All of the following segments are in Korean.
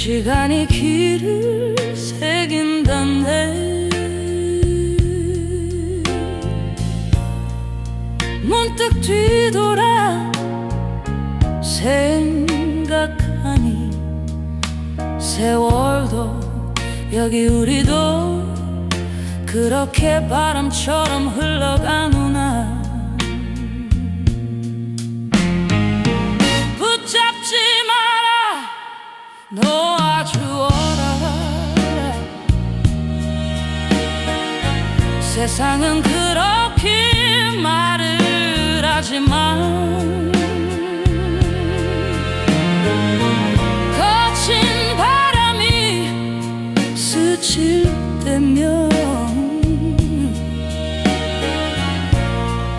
시간이 길을 새긴다네 문득 뒤돌아 생각하니 세월도 여기 우리도 그렇게 바람처럼 흘러가누나 세상은 그렇게 말을 하지만 거친 바람이 스칠 때면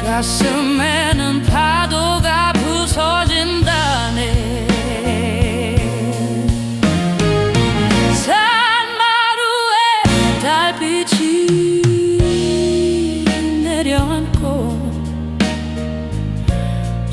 가슴에는 파도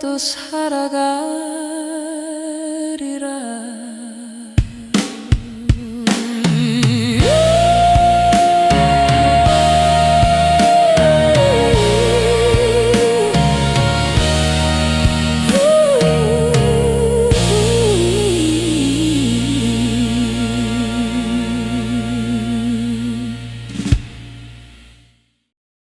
또 살아가리라.